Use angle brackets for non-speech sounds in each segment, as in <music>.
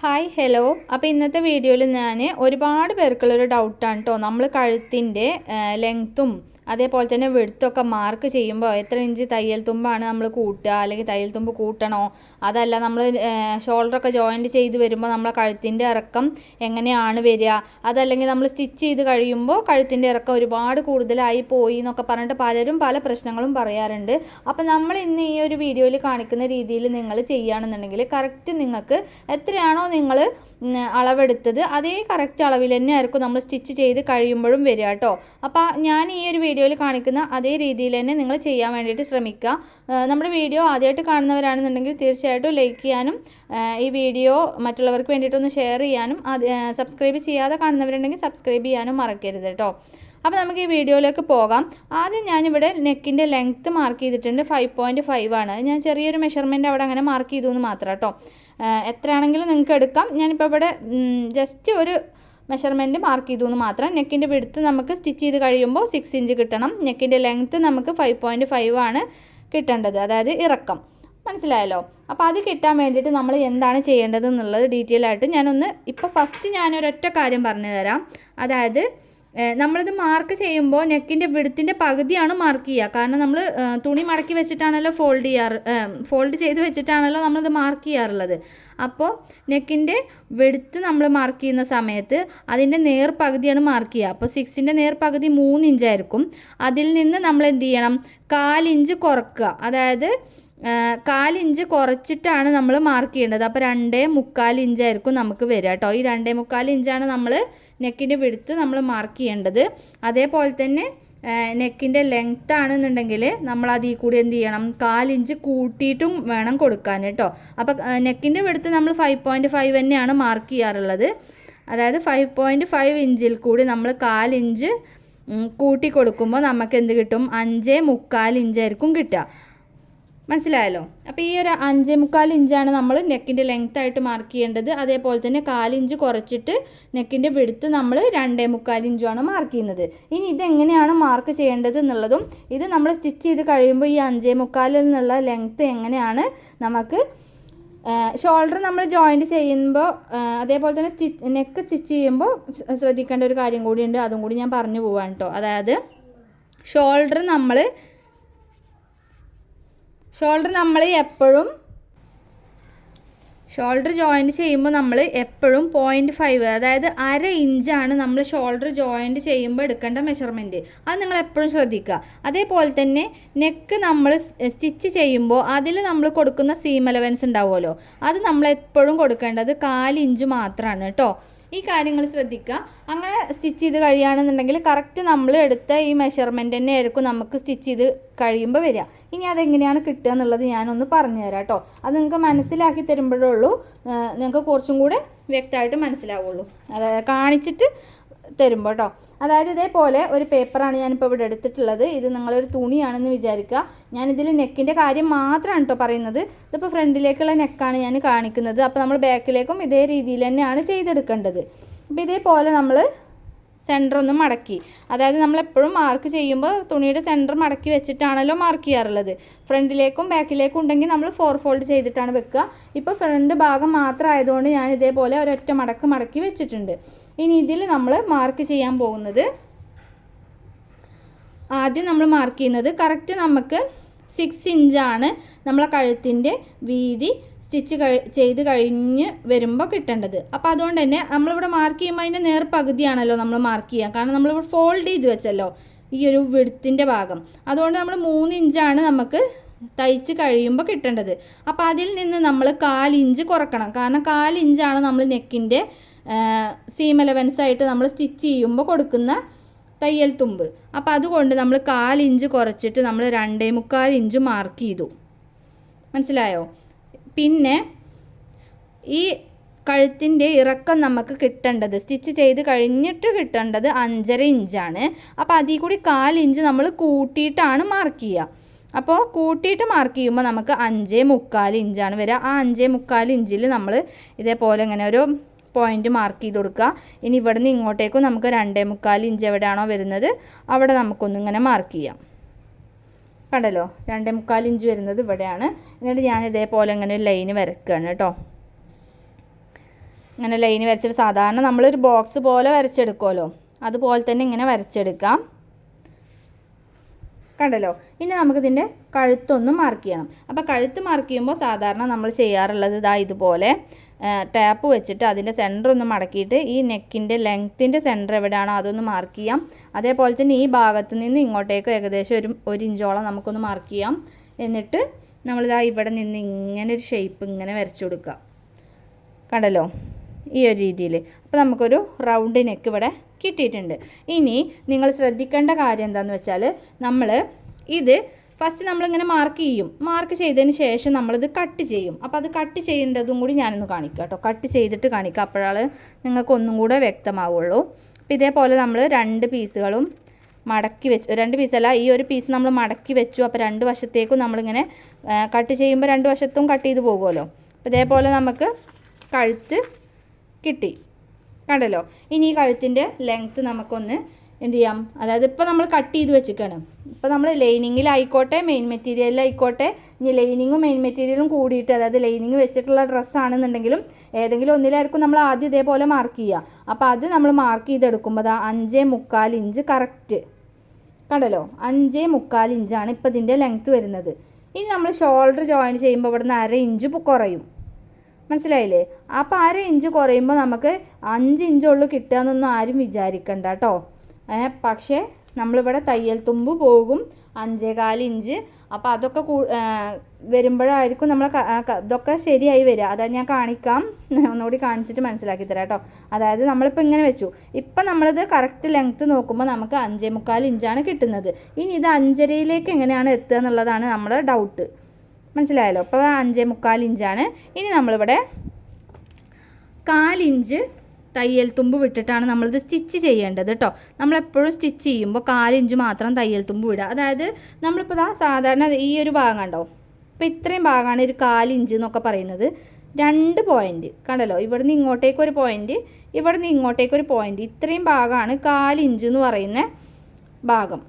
Hi hello അപ്പോൾ ഇന്നത്തെ വീഡിയോയിൽ ഞാൻ ഒരുപാട് പേർക്കുള്ളൊരു ഡൗട്ടാണ് കേട്ടോ നമ്മൾ കഴുത്തിന്റെ ലെങ്ത്തും അതേപോലെ തന്നെ വെടുത്തൊക്കെ മാർക്ക് ചെയ്യുമ്പോൾ എത്ര ഇഞ്ച് തയ്യൽ തുമ്പാണ് നമ്മൾ കൂട്ടുക? അല്ലെങ്കിൽ തയ്യൽ തുമ്പ് കൂട്ടണോ? അതല്ല നമ്മൾ ഷോൾഡറൊക്കെ ജോയിന്റ് ചെയ്ത് വരുമ്പോൾ നമ്മളെ കഴുത്തിന്റെ ഇറക്കം എങ്ങനെയാണ് വരിക? അതല്ലെങ്കിൽ നമ്മൾ സ്റ്റിച്ച് ചെയ്ത് കഴിയുമ്പോൾ കഴുത്തിന്റെ ഇറക്കം ഒരുപാട് കൂടുതലായി പോയി എന്നൊക്കെ പറഞ്ഞിട്ട് പലരും പല പ്രശ്നങ്ങളും പറയാറുണ്ട്. അപ്പോൾ നമ്മൾ ഇന്ന് ഈ ഒരു വീഡിയോയിൽ കാണിക്കുന്ന രീതിയിൽ നിങ്ങൾ ചെയ്യുകയാണെന്നുണ്ടെങ്കിൽ കറക്റ്റ് നിങ്ങൾക്ക് എത്രയാണോ നിങ്ങൾ അളവെടുത്തത് അതേ കറക്റ്റ് അളവിൽ തന്നെ ആയിരിക്കും നമ്മൾ സ്റ്റിച്ച് ചെയ്ത് കഴിയുമ്പോഴും വരിക കേട്ടോ. അപ്പോൾ ഞാൻ ഈ ഒരു വീഡിയോയിൽ കാണിക്കുന്ന അതേ രീതിയിൽ തന്നെ നിങ്ങൾ ചെയ്യാൻ വേണ്ടിയിട്ട് ശ്രമിക്കുക. നമ്മുടെ വീഡിയോ ആദ്യമായിട്ട് കാണുന്നവരാണെന്നുണ്ടെങ്കിൽ തീർച്ചയായിട്ടും ലൈക്ക് ചെയ്യാനും ഈ വീഡിയോ മറ്റുള്ളവർക്ക് വേണ്ടിയിട്ടൊന്ന് ഷെയർ ചെയ്യാനും സബ്സ്ക്രൈബ് ചെയ്യാതെ കാണുന്നവരുണ്ടെങ്കിൽ സബ്സ്ക്രൈബ് ചെയ്യാനും മറക്കരുത് കേട്ടോ അപ്പോൾ നമുക്ക് ഈ വീഡിയോയിലേക്ക് പോകാം. ആദ്യം ഞാനിവിടെ നെക്കിന്റെ ലെങ്ത്ത് മാർക്ക് ചെയ്തിട്ടുണ്ട്. ഫൈവ് പോയിന്റ് ഫൈവ് ആണ്. ഞാൻ ചെറിയൊരു മെഷർമെന്റ് അവിടെ അങ്ങനെ മാർക്ക് ചെയ്തു എന്ന് മാത്രം കേട്ടോ എത്രയാണെങ്കിലും നിങ്ങൾക്ക് എടുക്കാം. ഞാനിപ്പോൾ ഇവിടെ ജസ്റ്റ് ഒരു മെഷർമെന്റ് മാർക്ക് ചെയ്തു എന്ന് മാത്രം നെക്കിന്റെ വിടുത്ത് നമുക്ക് സ്റ്റിച്ച് ചെയ്ത് കഴിയുമ്പോൾ സിക്സ് ഇഞ്ച് കിട്ടണം. നെക്കിന്റെ ലെങ്ത്ത് നമുക്ക് ഫൈവ് പോയിന്റ് ഫൈവ് ആണ് കിട്ടേണ്ടത്. അതായത് ഇറക്കം. മനസ്സിലായല്ലോ? അപ്പോൾ അത് കിട്ടാൻ വേണ്ടിയിട്ട് നമ്മൾ എന്താണ് ചെയ്യേണ്ടത് എന്നുള്ളത് ഡീറ്റെയിൽ ആയിട്ട് ഞാനൊന്ന് ഇപ്പോൾ ഫസ്റ്റ് ഞാനൊരൊറ്റ കാര്യം പറഞ്ഞു തരാം അതായത് നമ്മളിത് മാർക്ക് ചെയ്യുമ്പോൾ നെക്കിന്റെ വിടുത്തിന്റെ പകുതിയാണ് മാർക്ക് ചെയ്യുക. കാരണം നമ്മൾ തുണി മടക്കി വെച്ചിട്ടാണല്ലോ ഫോൾഡ് ചെയ്യാറ് ഫോൾഡ് ചെയ്ത് വെച്ചിട്ടാണല്ലോ നമ്മളിത് മാർക്ക് ചെയ്യാറുള്ളത്. അപ്പോൾ നെക്കിന്റെ വെടുത്ത് നമ്മൾ മാർക്ക് ചെയ്യുന്ന സമയത്ത് അതിന്റെ നേർ പകുതിയാണ് മാർക്ക് ചെയ്യുക. അപ്പോൾ സിക്സിന്റെ നേർ പകുതി മൂന്ന് ഇഞ്ചായിരിക്കും അതിൽ നിന്ന് നമ്മൾ എന്ത് ചെയ്യണം? കാലിഞ്ച് കുറക്കുക. അതായത് കാലിഞ്ച് കുറച്ചിട്ടാണ് നമ്മൾ മാർക്ക് ചെയ്യേണ്ടത്. അപ്പോൾ രണ്ടേ മുക്കാൽ ഇഞ്ചായിരിക്കും നമുക്ക് വരിക കേട്ടോ. ഈ രണ്ടേ മുക്കാൽ ഇഞ്ചാണ് നമ്മൾ നെക്കിന്റെ വിടുത്ത് നമ്മൾ മാർക്ക് ചെയ്യേണ്ടത്. അതേപോലെ തന്നെ നെക്കിന്റെ ലെങ്ത് ആണെന്നുണ്ടെങ്കിൽ നമ്മൾ അതിൽ കൂടി എന്ത് ചെയ്യണം? കാലിഞ്ച് കൂട്ടിയിട്ടും വേണം കൊടുക്കാൻ കേട്ടോ. അപ്പോൾ നെക്കിന്റെ വിടുത്ത് നമ്മൾ ഫൈവ് പോയിന്റ് ഫൈവ് തന്നെയാണ് മാർക്ക് ചെയ്യാറുള്ളത്. അതായത് ഫൈവ് പോയിന്റ് ഫൈവ് ഇഞ്ചിൽ കൂടി നമ്മൾ കാലിഞ്ച് കൂട്ടി കൊടുക്കുമ്പോൾ നമുക്ക് എന്ത് കിട്ടും? അഞ്ചേ മുക്കാൽ ഇഞ്ചായിരിക്കും കിട്ടുക. മനസ്സിലായല്ലോ? അപ്പോൾ ഈ ഒരു അഞ്ചേ മുക്കാൽ ഇഞ്ചാണ് നമ്മൾ നെക്കിന്റെ ലെങ്ത് ആയിട്ട് മാർക്ക് ചെയ്യേണ്ടത്. അതേപോലെ തന്നെ കാലിഞ്ച് കുറച്ചിട്ട് നെക്കിന്റെ വിടുത്ത് നമ്മൾ രണ്ടേ മുക്കാൽ ഇഞ്ചുമാണ് മാർക്ക് ചെയ്യുന്നത്. ഇനി ഇതെങ്ങനെയാണ് മാർക്ക് ചെയ്യേണ്ടത് എന്നുള്ളതും ഇത് നമ്മൾ സ്റ്റിച്ച് ചെയ്ത് കഴിയുമ്പോൾ ഈ അഞ്ചേ മുക്കാലിൽ നിന്നുള്ള ലെങ്ത്ത് എങ്ങനെയാണ് നമുക്ക് ഷോൾഡർ നമ്മൾ ജോയിന്റ് ചെയ്യുമ്പോൾ അതേപോലെ തന്നെ സ്റ്റിച്ച് നെക്ക് സ്റ്റിച്ച് ചെയ്യുമ്പോൾ ശ്രദ്ധിക്കേണ്ട ഒരു കാര്യം കൂടിയുണ്ട്. അതും കൂടി ഞാൻ പറഞ്ഞു പോവാണ് കേട്ടോ അതായത് ഷോൾഡർ നമ്മൾ ഷോൾഡർ നമ്മൾ എപ്പോഴും ഷോൾഡർ ജോയിന്റ് ചെയ്യുമ്പോൾ നമ്മൾ എപ്പോഴും പോയിന്റ് ഫൈവ് അതായത് അര ഇഞ്ചാണ് നമ്മൾ ഷോൾഡർ ജോയിന്റ് ചെയ്യുമ്പോൾ എടുക്കേണ്ട മെഷർമെന്റ് അത് നിങ്ങൾ എപ്പോഴും ശ്രദ്ധിക്കുക. അതേപോലെ തന്നെ നെക്ക് നമ്മൾ സ്റ്റിച്ച് ചെയ്യുമ്പോൾ അതിൽ നമ്മൾ കൊടുക്കുന്ന സീം അലവൻസ് ഉണ്ടാവുമല്ലോ. അത് നമ്മൾ എപ്പോഴും കൊടുക്കേണ്ടത് കാലിഞ്ച് മാത്രമാണ് കേട്ടോ ഈ കാര്യങ്ങൾ ശ്രദ്ധിക്കുക. അങ്ങനെ സ്റ്റിച്ച് ചെയ്ത് കഴിയുകയാണെന്നുണ്ടെങ്കിൽ കറക്റ്റ് നമ്മൾ എടുത്ത ഈ മെഷർമെന്റ് തന്നെ ആയിരിക്കും നമുക്ക് സ്റ്റിച്ച് ചെയ്ത് കഴിയുമ്പോൾ വരിക. ഇനി അതെങ്ങനെയാണ് കിട്ടുക എന്നുള്ളത് ഞാനൊന്ന് പറഞ്ഞു തരാം കേട്ടോ. അത് നിങ്ങൾക്ക് മനസ്സിലാക്കി തരുമ്പോഴേ ഉള്ളൂ. നിങ്ങൾക്ക് കുറച്ചും കൂടെ വ്യക്തമായിട്ട് മനസ്സിലാവുള്ളൂ. അതായത് കാണിച്ചിട്ട് തരുമ്പോൾ കേട്ടോ അതായത് ഇതേപോലെ ഒരു പേപ്പറാണ് ഞാനിപ്പോൾ ഇവിടെ എടുത്തിട്ടുള്ളത്. ഇത് നിങ്ങളൊരു തുണിയാണെന്ന് വിചാരിക്കുക. ഞാനിതിൽ നെക്കിന്റെ കാര്യം മാത്രമാണ് കേട്ടോ പറയുന്നത്. ഇതിപ്പോൾ ഫ്രണ്ടിലേക്കുള്ള നെക്കാണ് ഞാൻ കാണിക്കുന്നത്. അപ്പോൾ നമ്മൾ ബാക്കിലേക്കും ഇതേ രീതിയിൽ തന്നെയാണ് ചെയ്തെടുക്കേണ്ടത്. അപ്പോൾ ഇതേപോലെ നമ്മൾ സെന്റർ ഒന്ന് മടക്കി. അതായത് നമ്മൾ എപ്പോഴും മാർക്ക് ചെയ്യുമ്പോൾ തുണിയുടെ സെന്റർ മടക്കി വെച്ചിട്ടാണല്ലോ മാർക്ക് ചെയ്യാറുള്ളത്. ഫ്രണ്ടിലേക്കും ബാക്കിലേക്കും ഉണ്ടെങ്കിൽ നമ്മൾ ഫോർ ഫോൾഡ് ചെയ്തിട്ടാണ് വെക്കുക. ഇപ്പോൾ ഫ്രണ്ട് ഭാഗം മാത്രം ആയതുകൊണ്ട് ഞാൻ ഇതേപോലെ ഒരൊറ്റ മടക്ക് മടക്കി വെച്ചിട്ടുണ്ട്. ഇനി ഇതിൽ നമ്മൾ മാർക്ക് ചെയ്യാൻ പോകുന്നത് ആദ്യം നമ്മൾ മാർക്ക് ചെയ്യുന്നത് കറക്റ്റ് നമുക്ക് സിക്സ് ഇഞ്ചാണ് നമ്മളെ കഴുത്തിന്റെ വീതി സ്റ്റിച്ച് ചെയ്ത് കഴിഞ്ഞ് വരുമ്പോൾ കിട്ടേണ്ടത്. അപ്പോൾ അതുകൊണ്ട് തന്നെ നമ്മളിവിടെ മാർക്ക് ചെയ്യുമ്പോൾ അതിന്റെ നേർ പകുതിയാണല്ലോ നമ്മൾ മാർക്ക് ചെയ്യുക കാരണം നമ്മളിവിടെ ഫോൾഡ് ചെയ്ത് വെച്ചല്ലോ ഈ ഒരു വിടുത്തിന്റെ ഭാഗം. അതുകൊണ്ട് നമ്മൾ മൂന്ന് ഇഞ്ചാണ് നമുക്ക് തയ്ച്ച് കഴിയുമ്പോൾ കിട്ടേണ്ടത്. അപ്പോൾ അതിൽ നിന്ന് നമ്മൾ കാലിഞ്ച് കുറക്കണം. കാരണം കാലിഞ്ചാണ് നമ്മൾ നെക്കിന്റെ സീം എലവൻസ് ആയിട്ട് നമ്മൾ സ്റ്റിച്ച് ചെയ്യുമ്പോൾ കൊടുക്കുന്ന തയ്യൽ തുമ്പ്. അപ്പോൾ അതുകൊണ്ട് നമ്മൾ കാലിഞ്ച് കുറച്ചിട്ട് നമ്മൾ രണ്ടേ മുക്കാൽ ഇഞ്ച് മാർക്ക് ചെയ്തു. മനസ്സിലായോ? പിന്നെ ഈ കഴുത്തിന്റെ ഇറക്കം നമുക്ക് കിട്ടേണ്ടത് സ്റ്റിച്ച് ചെയ്ത് കഴിഞ്ഞിട്ട് കിട്ടേണ്ടത് അഞ്ചര ഇഞ്ചാണ്. അപ്പോൾ അതിൽ കൂടി ഇഞ്ച് നമ്മൾ കൂട്ടിയിട്ടാണ് മാർക്ക് ചെയ്യുക അപ്പോൾ കൂട്ടിയിട്ട് മാർക്ക് ചെയ്യുമ്പോൾ നമുക്ക് അഞ്ചേ മുക്കാൽ ഇഞ്ചാണ് വരിക ആ അഞ്ചേ മുക്കാൽ ഇഞ്ചിൽ നമ്മൾ ഇതേപോലെ ഇങ്ങനെ ഒരു പോയിന്റ് മാർക്ക് ചെയ്ത് കൊടുക്കുക. ഇനി ഇവിടെ നിന്ന് ഇങ്ങോട്ടേക്കും നമുക്ക് രണ്ടേ മുക്കാൽ ഇഞ്ച് എവിടെയാണോ വരുന്നത് അവിടെ നമുക്കൊന്നിങ്ങനെ മാർക്ക് ചെയ്യാം. കണ്ടല്ലോ? രണ്ടേ മുക്കാൽ ഇഞ്ച് വരുന്നത് ഇവിടെയാണ്. എന്നിട്ട് ഞാൻ ഇതേപോലെ ഇങ്ങനെ ഒരു ലൈന് വരക്കുകയാണ് കേട്ടോ. ഇങ്ങനെ ലൈൻ വരച്ചിട്ട് സാധാരണ നമ്മളൊരു ബോക്സ് പോലെ വരച്ചെടുക്കുമല്ലോ. അതുപോലെ തന്നെ ഇങ്ങനെ വരച്ചെടുക്കാം. കണ്ടല്ലോ? ഇനി നമുക്കിതിന്റെ കഴുത്തൊന്ന് മാർക്ക് ചെയ്യണം. അപ്പോൾ കഴുത്ത് മാർക്ക് ചെയ്യുമ്പോൾ സാധാരണ നമ്മൾ ചെയ്യാറുള്ളത് ഇതാ ഇതുപോലെ. ടാപ്പ് വെച്ചിട്ട് അതിന്റെ സെന്റർ ഒന്ന് മടക്കിയിട്ട് ഈ നെക്കിന്റെ ലെങ്ത്തിന്റെ സെന്റർ എവിടെയാണോ അതൊന്ന് മാർക്ക് ചെയ്യാം. അതേപോലെ തന്നെ ഈ ഭാഗത്ത് നിന്ന് ഇങ്ങോട്ടേക്ക് ഏകദേശം ഒരു ഒരു ഇഞ്ചോളം നമുക്കൊന്ന് മാർക്ക് ചെയ്യാം. എന്നിട്ട് നമ്മളിതാ ഇവിടെ നിന്ന് ഇങ്ങനെ ഒരു ഷേപ്പ് ഇങ്ങനെ വരച്ചു കൊടുക്കുക. കണ്ടല്ലോ? ഈ ഒരു രീതിയിൽ. അപ്പോൾ നമുക്കൊരു റൗണ്ട് നെക്ക് ഇവിടെ കിട്ടിയിട്ടുണ്ട്. ഇനി നിങ്ങൾ ശ്രദ്ധിക്കേണ്ട കാര്യം എന്താണെന്ന് വെച്ചാൽ നമ്മൾ ഇത് ഫസ്റ്റ് നമ്മളിങ്ങനെ മാർക്ക് ചെയ്യും. മാർക്ക് ചെയ്തതിന് ശേഷം നമ്മളിത് കട്ട് ചെയ്യും. അപ്പോൾ അത് കട്ട് ചെയ്യേണ്ടതും കൂടി ഞാനൊന്ന് കാണിക്കാം കേട്ടോ. കട്ട് ചെയ്തിട്ട് കാണിക്കാം. അപ്പോഴാണ് നിങ്ങൾക്ക് ഒന്നും കൂടെ വ്യക്തമാവുള്ളൂ. അപ്പോൾ ഇതേപോലെ നമ്മൾ രണ്ട് പീസുകളും മടക്കി വെച്ചു രണ്ട് പീസല്ല ഈ ഒരു പീസ് നമ്മൾ മടക്കി വെച്ചു. അപ്പോൾ രണ്ട് വശത്തേക്കും നമ്മളിങ്ങനെ കട്ട് ചെയ്യുമ്പോൾ രണ്ട് വശത്തും കട്ട് ചെയ്ത് പോകുമല്ലോ. അപ്പോൾ ഇതേപോലെ നമുക്ക് കഴുത്ത് കിട്ടി. കണ്ടല്ലോ? ഇനി ഈ കഴുത്തിന്റെ ലെങ്ത്ത് നമുക്കൊന്ന് എന്ത് ചെയ്യാം? അതായത് ഇപ്പോൾ നമ്മൾ കട്ട് ചെയ്ത് വെച്ചിരിക്കുകയാണ് ഇപ്പോൾ നമ്മൾ ലൈനിങ്ങിലായിക്കോട്ടെ മെയിൻ മെറ്റീരിയലിലായിക്കോട്ടെ ഇനി ലൈനിങ്ങും മെയിൻ മെറ്റീരിയലും കൂടിയിട്ട് അതായത് ലൈനിങ് വെച്ചിട്ടുള്ള ഡ്രസ്സാണെന്നുണ്ടെങ്കിലും ഏതെങ്കിലും ഒന്നിലായിരിക്കും നമ്മൾ ആദ്യം ഇതേപോലെ മാർക്ക് ചെയ്യുക. അപ്പോൾ അത് നമ്മൾ മാർക്ക് ചെയ്തെടുക്കുമ്പോൾ അതാ അഞ്ചേ മുക്കാൽ ഇഞ്ച് കറക്റ്റ് കണ്ടല്ലോ? അഞ്ചേ മുക്കാൽ ഇഞ്ചാണ് ഇപ്പോൾ ഇതിന്റെ ലെങ്ത്ത് വരുന്നത്. ഇനി നമ്മൾ ഷോൾഡർ ജോയിൻ ചെയ്യുമ്പോൾ ഇവിടുന്ന് അര ഇഞ്ച് കുറയും. മനസ്സിലായില്ലേ? അപ്പോൾ അര ഇഞ്ച് കുറയുമ്പോൾ നമുക്ക് അഞ്ച് ഇഞ്ചുള്ളൂ കിട്ടുക എന്നൊന്നും ആരും വിചാരിക്കണ്ട കേട്ടോ. പക്ഷേ നമ്മളിവിടെ തയ്യൽ തുമ്പ് പോകും അഞ്ചേകാൽ ഇഞ്ച്. അപ്പോൾ അതൊക്കെ വരുമ്പോഴായിരിക്കും നമ്മൾ ഇതൊക്കെ ശരിയായി വരിക. അതാ ഞാൻ കാണിക്കാം. <laughs> ഒന്നുകൂടി കാണിച്ചിട്ട് മനസ്സിലാക്കി തരാം കേട്ടോ. അതായത് നമ്മളിപ്പോൾ ഇങ്ങനെ വെച്ചു. ഇപ്പം നമ്മളിത് കറക്റ്റ് ലെങ്ത്ത് നോക്കുമ്പോൾ നമുക്ക് അഞ്ചേ മുക്കാൽ ഇഞ്ചാണ് കിട്ടുന്നത്. ഇനി ഇത് അഞ്ചരയിലേക്ക് എങ്ങനെയാണ് എത്തുക എന്നുള്ളതാണ് നമ്മുടെ ഡൗട്ട് മനസ്സിലായല്ലോ? അപ്പോൾ അഞ്ചേ മുക്കാൽ ഇഞ്ചാണ്. ഇനി നമ്മളിവിടെ കാലിഞ്ച് തയ്യൽ തുമ്പ് വിട്ടിട്ടാണ് നമ്മളിത് സ്റ്റിച്ച് ചെയ്യേണ്ടത് കേട്ടോ. നമ്മളെപ്പോഴും സ്റ്റിച്ച് ചെയ്യുമ്പോൾ കാലിഞ്ച് മാത്രം തയ്യൽ തുമ്പ് വിടുക. അതായത് നമ്മളിപ്പോൾ ഇതാ സാധാരണ ഈ ഒരു ഭാഗം കണ്ടോ? ഇപ്പോൾ ഇത്രയും ഭാഗമാണ് ഒരു കാലിഞ്ച് എന്നൊക്കെ പറയുന്നത്. രണ്ട് പോയിന്റ് കണ്ടല്ലോ? ഇവിടുന്ന് ഇങ്ങോട്ടേക്ക് ഒരു പോയിന്റ് ഇവിടുന്ന് ഇങ്ങോട്ടേക്ക് ഒരു പോയിന്റ് ഇത്രയും ഭാഗമാണ് കാലിഞ്ച് എന്ന് പറയുന്ന ഭാഗം.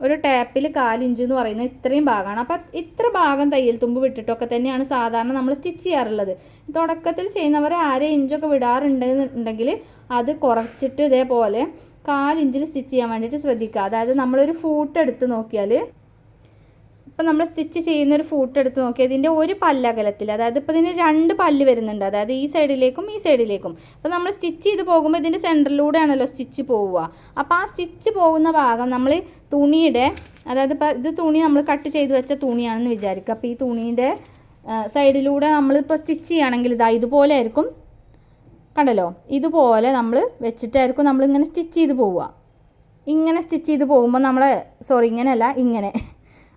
ഒരു ടാപ്പിൽ കാലിഞ്ച് എന്ന് പറയുന്ന ഇത്രയും ഭാഗമാണ്. അപ്പം ഇത്ര ഭാഗം തയ്യൽ തുമ്പ് വിട്ടിട്ടൊക്കെ തന്നെയാണ് സാധാരണ നമ്മൾ സ്റ്റിച്ച് ചെയ്യാറുള്ളത്. തുടക്കത്തിൽ ചെയ്യുന്നവർ അര ഇഞ്ചൊക്കെ വിടാറുണ്ടെന്നുണ്ടെങ്കിൽ അത് കുറച്ചിട്ട് ഇതേപോലെ കാലിഞ്ചിൽ സ്റ്റിച്ച് ചെയ്യാൻ വേണ്ടിയിട്ട് ശ്രദ്ധിക്കുക. അതായത് നമ്മളൊരു ഫൂട്ട് എടുത്ത് നോക്കിയാൽ ഇപ്പം നമ്മൾ സ്റ്റിച്ച് ചെയ്യുന്ന ഒരു ഫൂട്ട് എടുത്ത് നോക്കിയാൽ ഇതിന്റെ ഒരു പല്ലകലത്തിൽ അതായത് ഇപ്പോൾ ഇതിന് രണ്ട് പല്ല് വരുന്നുണ്ട് അതായത് ഈ സൈഡിലേക്കും ഈ സൈഡിലേക്കും. അപ്പോൾ നമ്മൾ സ്റ്റിച്ച് ചെയ്ത് പോകുമ്പോൾ ഇതിന്റെ സെന്ററിലൂടെയാണല്ലോ സ്റ്റിച്ച് പോവുക. അപ്പോൾ ആ സ്റ്റിച്ച് പോകുന്ന ഭാഗം നമ്മൾ തുണിയുടെ അതായത് ഇപ്പോൾ ഇത് തുണി നമ്മൾ കട്ട് ചെയ്ത് വെച്ച തുണിയാണെന്ന് വിചാരിക്കുക. അപ്പോൾ ഈ തുണീന്റെ സൈഡിലൂടെ നമ്മളിപ്പോൾ സ്റ്റിച്ച് ചെയ്യുകയാണെങ്കിൽ ഇതാ ഇതുപോലെ ആയിരിക്കും. കണ്ടല്ലോ? ഇതുപോലെ നമ്മൾ വെച്ചിട്ടായിരിക്കും നമ്മളിങ്ങനെ സ്റ്റിച്ച് ചെയ്ത് പോവുക. ഇങ്ങനെ സ്റ്റിച്ച് ചെയ്ത് പോകുമ്പോൾ നമ്മൾ സോറി ഇങ്ങനെയല്ല ഇങ്ങനെ.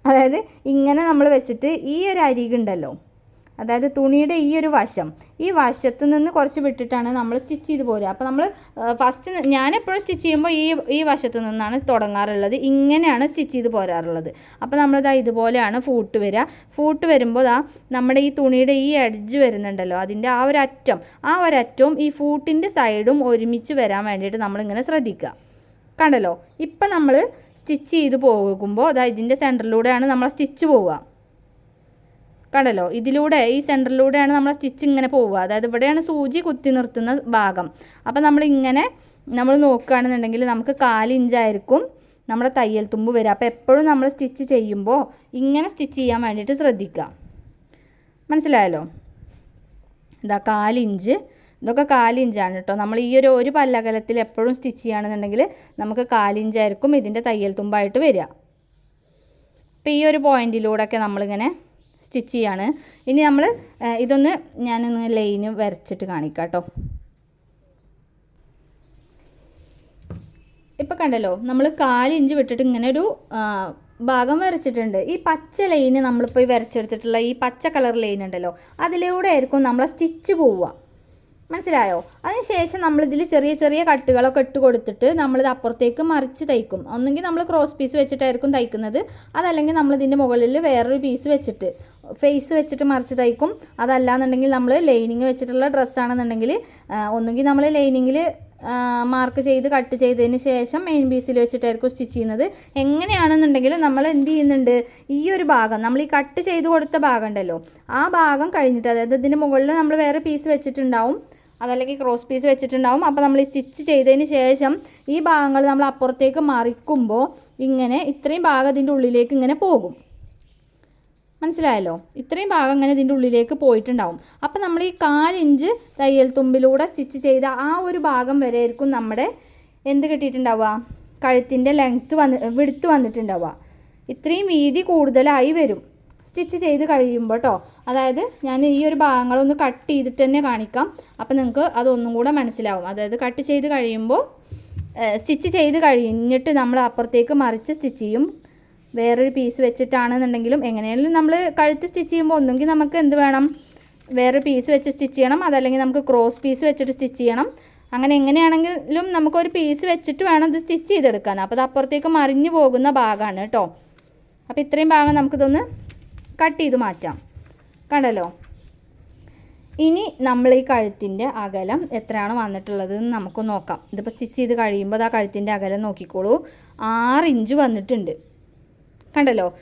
അതായത് ഇങ്ങനെ നമ്മൾ വെച്ചിട്ട് ഈ ഒരു അരികുണ്ടല്ലോ അതായത് തുണിയുടെ ഈ ഒരു വശം. ഈ വശത്ത് നിന്ന് കുറച്ച് വിട്ടിട്ടാണ് നമ്മൾ സ്റ്റിച്ച് ചെയ്ത് പോരുക. അപ്പോൾ നമ്മൾ ഫസ്റ്റ് ഞാനെപ്പോഴും സ്റ്റിച്ച് ചെയ്യുമ്പോൾ ഈ ഈ വശത്ത് നിന്നാണ് തുടങ്ങാറുള്ളത്. ഇങ്ങനെയാണ് സ്റ്റിച്ച് ചെയ്ത് പോരാറുള്ളത്. അപ്പോൾ നമ്മളിതാ ഇതുപോലെയാണ് ഫൂട്ട് വരിക ഫൂട്ട് വരുമ്പോൾ ദാ നമ്മുടെ ഈ തുണിയുടെ ഈ എഡ്ജ് വരുന്നുണ്ടല്ലോ. അതിന്റെ ആ ഒരു അറ്റം. ആ ഒരറ്റവും ഈ ഫൂട്ടിന്റെ സൈഡും ഒരുമിച്ച് വരാൻ വേണ്ടിയിട്ട് നമ്മളിങ്ങനെ ശ്രദ്ധിക്കുക. കണ്ടല്ലോ? ഇപ്പം നമ്മൾ സ്റ്റിച്ച് ചെയ്ത് പോകുമ്പോൾ അതാ ഇതിന്റെ സെന്ററിലൂടെയാണ് നമ്മൾ സ്റ്റിച്ച് പോവുക. കണ്ടല്ലോ? ഇതിലൂടെ ഈ സെന്ററിലൂടെയാണ് നമ്മൾ സ്റ്റിച്ച് ഇങ്ങനെ പോവുക. അതായത് ഇവിടെയാണ് സൂചി കുത്തി നിർത്തുന്ന ഭാഗം. അപ്പോൾ നമ്മൾ ഇങ്ങനെ നമ്മൾ നോക്കുകയാണെന്നുണ്ടെങ്കിൽ നമുക്ക് കാലിഞ്ചായിരിക്കും നമ്മുടെ തയ്യൽ തുമ്പ് വരിക. അപ്പോൾ എപ്പോഴും നമ്മൾ സ്റ്റിച്ച് ചെയ്യുമ്പോൾ ഇങ്ങനെ സ്റ്റിച്ച് ചെയ്യാൻ വേണ്ടിയിട്ട് ശ്രദ്ധിക്കുക. മനസ്സിലായല്ലോ? ഇതാ കാലിഞ്ച് ഇതൊക്കെ കാലിഞ്ചാണ് കേട്ടോ. നമ്മൾ ഈ ഒരു ഒരു പല്ലകലത്തിൽ എപ്പോഴും സ്റ്റിച്ച് ചെയ്യുകയാണെന്നുണ്ടെങ്കിൽ നമുക്ക് കാലിഞ്ചായിരിക്കും ഇതിന്റെ തയ്യൽ തുമ്പായിട്ട് വരിക. അപ്പോൾ ഈ ഒരു പോയിന്റിലൂടെയൊക്കെ നമ്മളിങ്ങനെ സ്റ്റിച്ച് ചെയ്യാണ്. ഇനി നമ്മൾ ഇതൊന്ന് ഞാനൊന്ന് ലൈന് വരച്ചിട്ട് കാണിക്കാം കേട്ടോ. ഇപ്പം കണ്ടല്ലോ നമ്മൾ കാലിഞ്ച് വിട്ടിട്ട് ഇങ്ങനെ ഒരു ഭാഗം വരച്ചിട്ടുണ്ട്. ഈ പച്ച ലൈന് നമ്മളിപ്പോൾ ഈ വരച്ചെടുത്തിട്ടുള്ള ഈ പച്ച കളർ ലൈൻ ഉണ്ടല്ലോ അതിലൂടെ ആയിരിക്കും നമ്മളെ സ്റ്റിച്ച് പോവുക. മനസ്സിലായോ? അതിനുശേഷം നമ്മളിതിൽ ചെറിയ ചെറിയ കട്ടുകളൊക്കെ ഇട്ട് കൊടുത്തിട്ട് നമ്മളിത് അപ്പുറത്തേക്ക് മറിച്ച് തയ്ക്കും. ഒന്നെങ്കിൽ നമ്മൾ ക്രോസ് പീസ് വെച്ചിട്ടായിരിക്കും തയ്ക്കുന്നത്. അതല്ലെങ്കിൽ നമ്മളിതിന്റെ മുകളിൽ വേറൊരു പീസ് വെച്ചിട്ട് ഫേസ് വെച്ചിട്ട് മറിച്ച് തയ്ക്കും. അതല്ലാന്നുണ്ടെങ്കിൽ നമ്മൾ ലൈനിങ് വെച്ചിട്ടുള്ള ഡ്രസ്സാണെന്നുണ്ടെങ്കിൽ ഒന്നുകിൽ നമ്മൾ ലൈനിങ്ങിൽ മാർക്ക് ചെയ്ത് കട്ട് ചെയ്തതിന് ശേഷം മെയിൻ പീസിൽ വെച്ചിട്ടായിരിക്കും സ്റ്റിച്ച് ചെയ്യുന്നത്. എങ്ങനെയാണെന്നുണ്ടെങ്കിൽ നമ്മൾ എന്ത് ചെയ്യുന്നുണ്ട്? ഈ ഒരു ഭാഗം നമ്മൾ ഈ കട്ട് ചെയ്ത് കൊടുത്ത ഭാഗം ഉണ്ടല്ലോ ആ ഭാഗം കഴിഞ്ഞിട്ട് അതായത് ഇതിന്റെ മുകളിൽ നമ്മൾ വേറെ പീസ് വെച്ചിട്ടുണ്ടാവും. അതല്ലെങ്കിൽ ക്രോസ് പീസ് വെച്ചിട്ടുണ്ടാവും. അപ്പോൾ നമ്മൾ ഈ സ്റ്റിച്ച് ചെയ്തതിന് ശേഷം ഈ ഭാഗങ്ങൾ നമ്മൾ അപ്പുറത്തേക്ക് മറിക്കുമ്പോൾ ഇങ്ങനെ ഇത്രയും ഭാഗം ഇതിന്റെ ഉള്ളിലേക്ക് ഇങ്ങനെ പോകും. മനസ്സിലായല്ലോ? ഇത്രയും ഭാഗം ഇങ്ങനെ ഇതിന്റെ ഉള്ളിലേക്ക് പോയിട്ടുണ്ടാവും. അപ്പം നമ്മൾ ഈ കാലിഞ്ച് തയ്യൽ തുമ്പിലൂടെ സ്റ്റിച്ച് ചെയ്ത ആ ഒരു ഭാഗം വരെ ആയിരിക്കും നമ്മുടെ എന്ത് കിട്ടിയിട്ടുണ്ടാവുക? കഴുത്തിന്റെ ലെങ്ത്ത് വന്ന് വിടുത്ത് വന്നിട്ടുണ്ടാവുക. ഇത്രയും വീതി കൂടുതലായി വരും. സ്റ്റിച്ച് ചെയ്ത് കഴിയുമ്പോൾ കേട്ടോ അതായത് ഞാൻ ഈ ഒരു ഭാഗങ്ങളൊന്ന് കട്ട് ചെയ്തിട്ട് തന്നെ കാണിക്കാം. അപ്പം നിങ്ങൾക്ക് അതൊന്നും കൂടെ മനസ്സിലാവും. അതായത് കട്ട് ചെയ്ത് കഴിയുമ്പോൾ സ്റ്റിച്ച് ചെയ്ത് കഴിഞ്ഞിട്ട് നമ്മൾ അപ്പുറത്തേക്ക് മറിച്ച് സ്റ്റിച്ച് ചെയ്യും. വേറൊരു പീസ് വെച്ചിട്ടാണെന്നുണ്ടെങ്കിലും എങ്ങനെയാണെങ്കിലും നമ്മൾ കഴുത്ത് സ്റ്റിച്ച് ചെയ്യുമ്പോൾ ഒന്നുകിൽ നമുക്ക് എന്ത് വേണം? വേറെ പീസ് വെച്ച് സ്റ്റിച്ച് ചെയ്യണം. അതല്ലെങ്കിൽ നമുക്ക് ക്രോസ് പീസ് വെച്ചിട്ട് സ്റ്റിച്ച് ചെയ്യണം. അങ്ങനെ എങ്ങനെയാണെങ്കിലും നമുക്കൊരു പീസ് വെച്ചിട്ട് വേണം ഇത് സ്റ്റിച്ച് ചെയ്തെടുക്കാൻ. അപ്പോൾ അത് അപ്പുറത്തേക്ക് മറിഞ്ഞു പോകുന്ന ഭാഗമാണ് കേട്ടോ അപ്പോൾ ഇത്രയും ഭാഗം നമുക്കിതൊന്ന് കട്ട് ചെയ്ത് മാറ്റാം. കണ്ടല്ലോ? ഇനി നമ്മൾ ഈ കഴുത്തിന്റെ അകലം എത്രയാണ് വന്നിട്ടുള്ളത് എന്ന് നമുക്ക് നോക്കാം. ഇതിപ്പോൾ സ്റ്റിച്ച് ചെയ്ത് കഴിയുമ്പോൾ അത് ആ കഴുത്തിന്റെ അകലം നോക്കിക്കോളൂ. ആറ് ഇഞ്ച് വന്നിട്ടുണ്ട്. കണ്ടല്ലോ?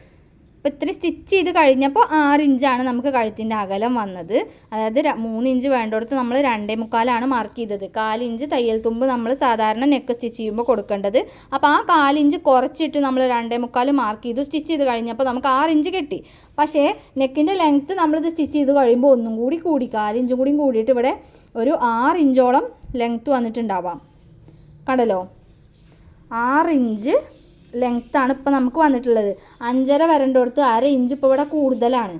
അപ്പോൾ ഇത്രയും സ്റ്റിച്ച് ചെയ്ത് കഴിഞ്ഞപ്പോൾ ആറ് ഇഞ്ചാണ് നമുക്ക് കഴുത്തിന്റെ അകലം വന്നത്. അതായത് മൂന്ന് ഇഞ്ച് വേണ്ടടുത്ത് നമ്മൾ രണ്ടേ മുക്കാലാണ് മാർക്ക് ചെയ്തത്. കാലിഞ്ച് തയ്യൽ തുമ്പ് നമ്മൾ സാധാരണ നെക്ക് സ്റ്റിച്ച് ചെയ്യുമ്പോൾ കൊടുക്കേണ്ടത്. അപ്പോൾ ആ കാലിഞ്ച് കുറച്ചിട്ട് നമ്മൾ രണ്ടേ മുക്കാൽ മാർക്ക് ചെയ്തു സ്റ്റിച്ച് ചെയ്ത് കഴിഞ്ഞപ്പോൾ നമുക്ക് ആറ് ഇഞ്ച് കിട്ടി. പക്ഷേ നെക്കിന്റെ ലെങ്ത്ത് നമ്മളിത് സ്റ്റിച്ച് ചെയ്ത് കഴിയുമ്പോൾ ഒന്നും കൂടി കൂടി കാലിഞ്ചും കൂടിയും കൂടിയിട്ട് ഇവിടെ ഒരു ആറ് ഇഞ്ചോളം ലെങ്ത്ത് വന്നിട്ടുണ്ടാവാം. കണ്ടല്ലോ? ആറ് ഇഞ്ച് ലെങ്ത്താണ് ഇപ്പോൾ നമുക്ക് വന്നിട്ടുള്ളത്. അഞ്ചര വരേണ്ടടുത്ത് അര ഇഞ്ച് ഇപ്പോൾ ഇവിടെ കൂടുതലാണ്.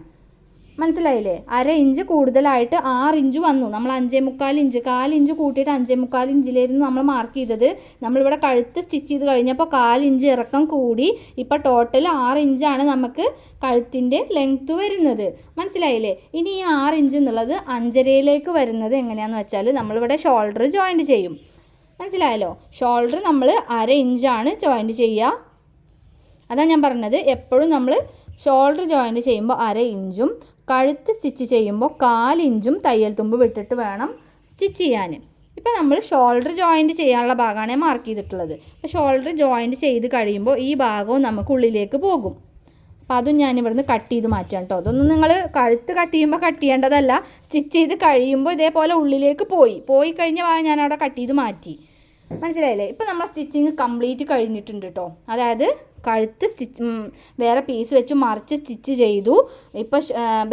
മനസ്സിലായില്ലേ? അര ഇഞ്ച് കൂടുതലായിട്ട് ആറ് ഇഞ്ച് വന്നു. നമ്മൾ അഞ്ചേ മുക്കാൽ ഇഞ്ച് കാലിഞ്ച് കൂട്ടിയിട്ട് അഞ്ചേ മുക്കാൽ ഇഞ്ചിലായിരുന്നു നമ്മൾ മാർക്ക് ചെയ്തത്. നമ്മളിവിടെ കഴുത്ത് സ്റ്റിച്ച് ചെയ്ത് കഴിഞ്ഞപ്പോൾ കാലിഞ്ച് ഇറക്കം കൂടി ഇപ്പോൾ ടോട്ടൽ ആറ് ഇഞ്ചാണ് നമുക്ക് കഴുത്തിന്റെ ലെങ്ത്ത് വരുന്നത്. മനസ്സിലായില്ലേ? ഇനി ഈ ആറ് ഇഞ്ച് എന്നുള്ളത് അഞ്ചരയിലേക്ക് വരുന്നത് എങ്ങനെയാണെന്ന് വെച്ചാൽ നമ്മളിവിടെ ഷോൾഡർ ജോയിന്റ് ചെയ്യും. മനസ്സിലായല്ലോ? ഷോൾഡർ നമ്മൾ അര ഇഞ്ചാണ് ജോയിന്റ് ചെയ്യുക. അതാണ് ഞാൻ പറഞ്ഞത്. എപ്പോഴും നമ്മൾ ഷോൾഡർ ജോയിന്റ് ചെയ്യുമ്പോൾ അര ഇഞ്ചും കഴുത്ത് സ്റ്റിച്ച് ചെയ്യുമ്പോൾ കാലിഞ്ചും തയ്യൽ തുമ്പ് വിട്ടിട്ട് വേണം സ്റ്റിച്ച് ചെയ്യാൻ. ഇപ്പം നമ്മൾ ഷോൾഡർ ജോയിന്റ് ചെയ്യാനുള്ള ഭാഗമാണ് മാർക്ക് ചെയ്തിട്ടുള്ളത്. അപ്പോൾ ഷോൾഡർ ജോയിന്റ് ചെയ്ത് കഴിയുമ്പോൾ ഈ ഭാഗവും നമുക്ക് ഉള്ളിലേക്ക് പോകും. അപ്പോൾ അതും ഞാൻ ഇവിടുന്ന് കട്ട് ചെയ്ത് മാറ്റാം കേട്ടോ അതൊന്നും നിങ്ങൾ കഴുത്ത് കട്ട് ചെയ്യുമ്പോൾ കട്ട് ചെയ്യേണ്ടതല്ല. സ്റ്റിച്ച് ചെയ്ത് കഴിയുമ്പോൾ ഇതേപോലെ ഉള്ളിലേക്ക് പോയി. പോയി കഴിഞ്ഞ ഭാഗം ഞാൻ അവിടെ കട്ട് ചെയ്ത് മാറ്റി. മനസ്സിലായില്ലേ? ഇപ്പോൾ നമ്മൾ സ്റ്റിച്ചിങ് കംപ്ലീറ്റ് കഴിഞ്ഞിട്ടുണ്ട് കേട്ടോ അതായത് കഴുത്ത് സ്റ്റിച്ച് വേറെ പീസ് വെച്ച് മറിച്ച് സ്റ്റിച്ച് ചെയ്തു. ഇപ്പോൾ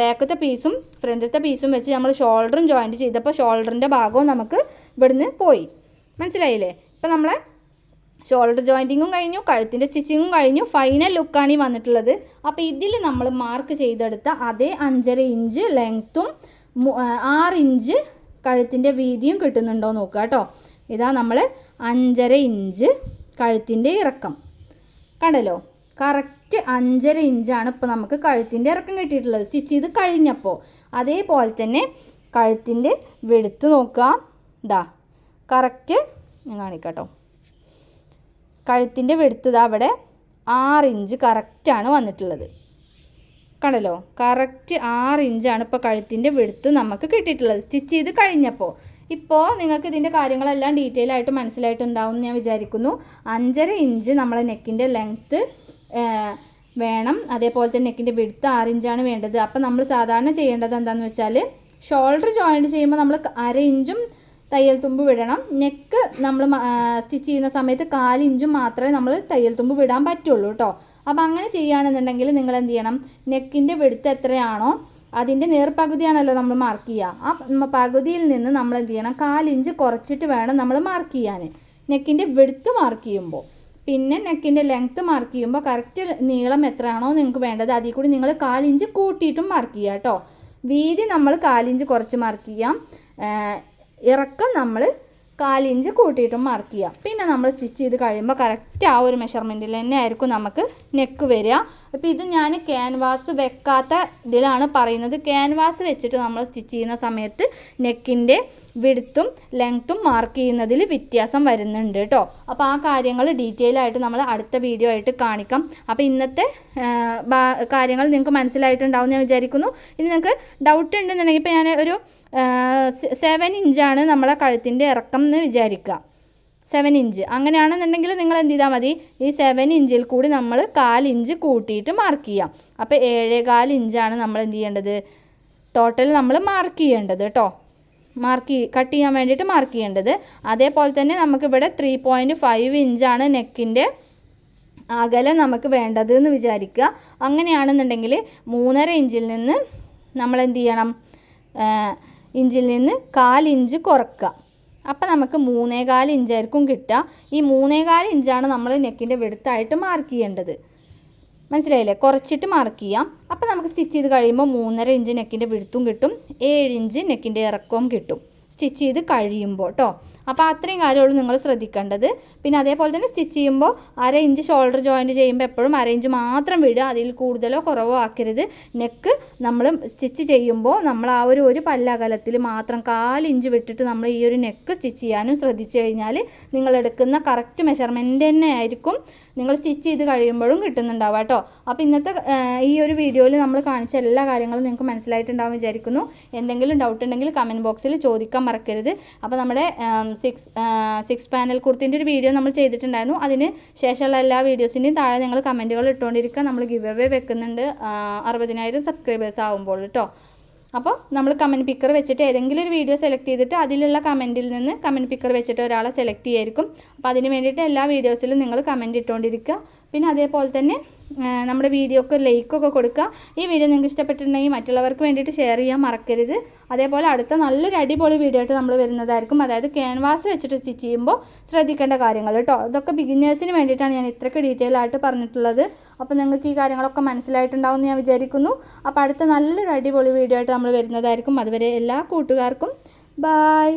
ബാക്കത്തെ പീസും ഫ്രണ്ടത്തെ പീസും വെച്ച് നമ്മൾ ഷോൾഡറും ജോയിന്റ് ചെയ്തപ്പോൾ ഷോൾഡറിന്റെ ഭാഗവും നമുക്ക് ഇവിടുന്ന് പോയി. മനസ്സിലായില്ലേ? ഇപ്പോൾ നമ്മളെ ഷോൾഡർ ജോയിന്റിങ്ങും കഴിഞ്ഞു കഴുത്തിന്റെ സ്റ്റിച്ചിങ്ങും കഴിഞ്ഞു. ഫൈനൽ ലുക്കാണ് ഈ വന്നിട്ടുള്ളത്. അപ്പോൾ ഇതിൽ നമ്മൾ മാർക്ക് ചെയ്തെടുത്ത അതേ അഞ്ചര ഇഞ്ച് ലെങ്ത്തും ആറ് ഇഞ്ച് കഴുത്തിന്റെ വീതിയും കിട്ടുന്നുണ്ടോ നോക്കുക കേട്ടോ ഇതാ നമ്മൾ അഞ്ചര ഇഞ്ച് കഴുത്തിന്റെ ഇറക്കം. കണ്ടല്ലോ? കറക്റ്റ് അഞ്ചര ഇഞ്ചാണ് ഇപ്പോൾ നമുക്ക് കഴുത്തിന്റെ ഇറക്കം കിട്ടിയിട്ടുള്ളത്. സ്റ്റിച്ച് ചെയ്ത് കഴിഞ്ഞപ്പോൾ അതേപോലെ തന്നെ കഴുത്തിന്റെ വെടുത്ത് നോക്കുക. ഇതാ കറക്റ്റ് ഞാൻ കാണിക്കട്ടോ. കേട്ടോ കഴുത്തിന്റെ വെടുത്ത് ഇതാ അവിടെ ആറ് ഇഞ്ച് കറക്റ്റാണ് വന്നിട്ടുള്ളത്. കണ്ടല്ലോ? കറക്റ്റ് ആറ് ഇഞ്ചാണ് ഇപ്പോൾ കഴുത്തിന്റെ വെടുത്ത് നമുക്ക് കിട്ടിയിട്ടുള്ളത്. സ്റ്റിച്ച് ചെയ്ത് കഴിഞ്ഞപ്പോൾ ഇപ്പോൾ നിങ്ങൾക്ക് ഇതിന്റെ കാര്യങ്ങളെല്ലാം ഡീറ്റെയിൽ ആയിട്ട് മനസ്സിലായിട്ടുണ്ടാവും എന്ന് ഞാൻ വിചാരിക്കുന്നു. അഞ്ചര ഇഞ്ച് നമ്മളെ നെക്കിന്റെ ലെങ്ത്ത് വേണം. അതേപോലെ തന്നെ നെക്കിന്റെ വിടുത്ത് ആറ് ഇഞ്ചാണ് വേണ്ടത്. അപ്പോൾ നമ്മൾ സാധാരണ ചെയ്യേണ്ടത് എന്താണെന്ന് വെച്ചാൽ ഷോൾഡർ ജോയിന്റ് ചെയ്യുമ്പോൾ നമ്മൾ അര ഇഞ്ചും തയ്യൽ തുമ്പ് വിടണം. നെക്ക് നമ്മൾ സ്റ്റിച്ച് ചെയ്യുന്ന സമയത്ത് കാലിഞ്ചും മാത്രമേ നമ്മൾ തയ്യൽ തുമ്പ് വിടാൻ പറ്റുള്ളൂ കേട്ടോ അപ്പോൾ അങ്ങനെ ചെയ്യുകയാണെന്നുണ്ടെങ്കിൽ നിങ്ങൾ എന്ത് ചെയ്യണം? നെക്കിന്റെ വെടുത്ത് എത്രയാണോ അതിന്റെ നേർപകുതിയാണല്ലോ നമ്മൾ മാർക്ക് ചെയ്യുക. ആ പകുതിയിൽ നിന്ന് നമ്മൾ എന്ത് ചെയ്യണം? കാലിഞ്ച് കുറച്ചിട്ട് വേണം നമ്മൾ മാർക്ക് ചെയ്യാൻ. നെക്കിന്റെ വെടുത്ത് മാർക്ക് ചെയ്യുമ്പോൾ. പിന്നെ നെക്കിന്റെ ലെങ്ത്ത് മാർക്ക് ചെയ്യുമ്പോൾ കറക്റ്റ് നീളം എത്രയാണോ നിങ്ങൾക്ക് വേണ്ടത് അതിൽ കൂടി നിങ്ങൾ കാലിഞ്ച് കൂട്ടിയിട്ടും മാർക്ക് ചെയ്യുക കേട്ടോ. വീതി നമ്മൾ കാലിഞ്ച് കുറച്ച് മാർക്ക് ചെയ്യാം. ഇറക്കം നമ്മൾ കാലിഞ്ച് കൂട്ടിയിട്ടും മാർക്ക് ചെയ്യാം. പിന്നെ നമ്മൾ സ്റ്റിച്ച് ചെയ്ത് കഴിയുമ്പോൾ കറക്റ്റ് ആ ഒരു മെഷർമെന്റിൽ തന്നെ ആയിരിക്കും നമുക്ക് നെക്ക് വരിക. അപ്പോൾ ഇത് ഞാൻ ക്യാൻവാസ് വെക്കാത്ത ഇതിലാണ് പറയുന്നത്. ക്യാൻവാസ് വെച്ചിട്ട് നമ്മൾ സ്റ്റിച്ച് ചെയ്യുന്ന സമയത്ത് നെക്കിന്റെ വിടുത്തും ലെങ്ത്തും മാർക്ക് ചെയ്യുന്നതിൽ വ്യത്യാസം വരുന്നുണ്ട് കേട്ടോ അപ്പോൾ ആ കാര്യങ്ങൾ ഡീറ്റെയിൽ ആയിട്ട് നമ്മൾ അടുത്ത വീഡിയോ ആയിട്ട് കാണിക്കാം. അപ്പോൾ ഇന്നത്തെ കാര്യങ്ങൾ നിങ്ങൾക്ക് മനസ്സിലായിട്ടുണ്ടാവും ഞാൻ വിചാരിക്കുന്നു. ഇനി നിങ്ങൾക്ക് ഡൗട്ട് ഉണ്ടെന്നുണ്ടെങ്കിൽ ഇപ്പോൾ ഞാൻ ഒരു സെവൻ ഇഞ്ചാണ് നമ്മളെ കഴുത്തിന്റെ ഇറക്കം എന്ന് വിചാരിക്കുക. സെവൻ ഇഞ്ച് അങ്ങനെയാണെന്നുണ്ടെങ്കിൽ നിങ്ങൾ എന്ത് ചെയ്താൽ മതി? ഈ സെവൻ ഇഞ്ചിൽ കൂടി നമ്മൾ കാലിഞ്ച് കൂട്ടിയിട്ട് മാർക്ക് ചെയ്യാം. അപ്പോൾ ഏഴേകാൽ ഇഞ്ചാണ് നമ്മൾ എന്ത് ചെയ്യേണ്ടത്? ടോട്ടൽ നമ്മൾ മാർക്ക് ചെയ്യേണ്ടത് കേട്ടോ മാർക്ക് കട്ട് ചെയ്യാൻ വേണ്ടിയിട്ട് മാർക്ക് ചെയ്യേണ്ടത്. അതേപോലെ തന്നെ നമുക്കിവിടെ ത്രീ പോയിന്റ് ഫൈവ് ഇഞ്ചാണ് നെക്കിന്റെ അകലം നമുക്ക് വേണ്ടത് എന്ന് വിചാരിക്കുക. അങ്ങനെയാണെന്നുണ്ടെങ്കിൽ മൂന്നര ഇഞ്ചിൽ നിന്ന് നമ്മൾ എന്ത് ചെയ്യണം? ഇഞ്ചിൽ നിന്ന് കാലിഞ്ച് കുറക്കുക. അപ്പം നമുക്ക് മൂന്നേകാൽ ഇഞ്ചായിരിക്കും കിട്ടുക. ഈ മൂന്നേകാൽ ഇഞ്ചാണ് നമ്മൾ നെക്കിന്റെ വെടുത്തായിട്ട് മാർക്ക് ചെയ്യേണ്ടത്. മനസ്സിലായില്ലേ? കുറച്ചിട്ട് മാർക്ക് ചെയ്യാം. അപ്പോൾ നമുക്ക് സ്റ്റിച്ച് ചെയ്ത് കഴിയുമ്പോൾ മൂന്നര ഇഞ്ച് നെക്കിന്റെ വിടുത്തും കിട്ടും. ഏഴ് ഇഞ്ച് നെക്കിന്റെ ഇറക്കവും കിട്ടും. സ്റ്റിച്ച് ചെയ്ത് കഴിയുമ്പോൾ കേട്ടോ അപ്പോൾ അത്രയും കാര്യമുള്ളൂ നിങ്ങൾ ശ്രദ്ധിക്കേണ്ടത്. പിന്നെ അതേപോലെ തന്നെ സ്റ്റിച്ച് ചെയ്യുമ്പോൾ അര ഇഞ്ച് ഷോൾഡർ ജോയിന്റ് ചെയ്യുമ്പോൾ എപ്പോഴും അര ഇഞ്ച് മാത്രം വിടുക. അതിൽ കൂടുതലോ കുറവോ ആക്കരുത്. നെക്ക് നമ്മൾ സ്റ്റിച്ച് ചെയ്യുമ്പോൾ നമ്മൾ ആ ഒരു ഒരു പല്ലകലത്തിൽ മാത്രം കാലിഞ്ച് വിട്ടിട്ട് നമ്മൾ ഈ ഒരു നെക്ക് സ്റ്റിച്ച് ചെയ്യാനും ശ്രദ്ധിച്ചു കഴിഞ്ഞാൽ നിങ്ങൾ എടുക്കുന്ന കറക്റ്റ് മെഷർമെന്റ് തന്നെ ആയിരിക്കും. നിങ്ങൾ സ്റ്റിച്ച് ചെയ്ത് കഴിയുമ്പോഴും കിട്ടുന്നുണ്ടാവുക കേട്ടോ. അപ്പോൾ ഇന്നത്തെ ഈ ഒരു വീഡിയോയിൽ നമ്മൾ കാണിച്ച എല്ലാ കാര്യങ്ങളും നിങ്ങൾക്ക് മനസ്സിലായിട്ടുണ്ടാവും വിചാരിക്കുന്നു. എന്തെങ്കിലും ഡൗട്ട് ഉണ്ടെങ്കിൽ കമന്റ് ബോക്സിൽ ചോദിക്കാൻ മറക്കരുത്. അപ്പോൾ നമ്മുടെ സിക്സ് സിക്സ് പാനൽ കുർത്തിന്റെ ഒരു വീഡിയോ നമ്മൾ ചെയ്തിട്ടുണ്ടായിരുന്നു. അതിന് ശേഷമുള്ള എല്ലാ വീഡിയോസിന്റെയും താഴെ നിങ്ങൾ കമന്റുകൾ ഇട്ടുകൊണ്ടിരിക്കുക. നമ്മൾ ഗിവ് അവേ വെക്കുന്നുണ്ട് അറുപതിനായിരം സബ്സ്ക്രൈബേഴ്സ് ആകുമ്പോൾ കേട്ടോ അപ്പോൾ നമ്മൾ കമന്റ് പിക്കർ വെച്ചിട്ട് ഏതെങ്കിലും ഒരു വീഡിയോ സെലക്ട് ചെയ്തിട്ട് അതിലുള്ള കമന്റിൽ നിന്ന് കമന്റ് പിക്കർ വെച്ചിട്ട് ഒരാളെ സെലക്ട് ചെയ്യായിരിക്കും. അപ്പോൾ അതിന് വേണ്ടിയിട്ട് എല്ലാ വീഡിയോസിലും നിങ്ങൾ കമന്റ് ഇട്ടുകൊണ്ടിരിക്കുക. പിന്നെ അതേപോലെ തന്നെ നമ്മുടെ വീഡിയോക്ക് ലൈക്കൊക്കെ കൊടുക്കുക. ഈ വീഡിയോ നിങ്ങൾക്ക് ഇഷ്ടപ്പെട്ടിട്ടുണ്ടെങ്കിൽ മറ്റുള്ളവർക്ക് വേണ്ടിയിട്ട് ഷെയർ ചെയ്യാൻ മറക്കരുത്. അതേപോലെ അടുത്ത നല്ലൊരു അടിപൊളി വീഡിയോ ആയിട്ട് നമ്മൾ വരുന്നതായിരിക്കും. അതായത് ക്യാൻവാസ് വെച്ചിട്ട് സ്റ്റിച്ച് ചെയ്യുമ്പോൾ ശ്രദ്ധിക്കേണ്ട കാര്യങ്ങൾ കേട്ടോ. ഇതൊക്കെ ബിഗിനേഴ്സിന് വേണ്ടിയിട്ടാണ് ഞാൻ ഇത്രയ്ക്ക് ഡീറ്റെയിൽ ആയിട്ട് പറഞ്ഞിട്ടുള്ളത്. അപ്പോൾ നിങ്ങൾക്ക് ഈ കാര്യങ്ങളൊക്കെ മനസ്സിലായിട്ടുണ്ടാവും എന്ന് ഞാൻ വിചാരിക്കുന്നു. അപ്പോൾ അടുത്ത നല്ലൊരു അടിപൊളി വീഡിയോ ആയിട്ട് നമ്മൾ വരുന്നതായിരിക്കും. അതുവരെ എല്ലാ കൂട്ടുകാർക്കും ബായ്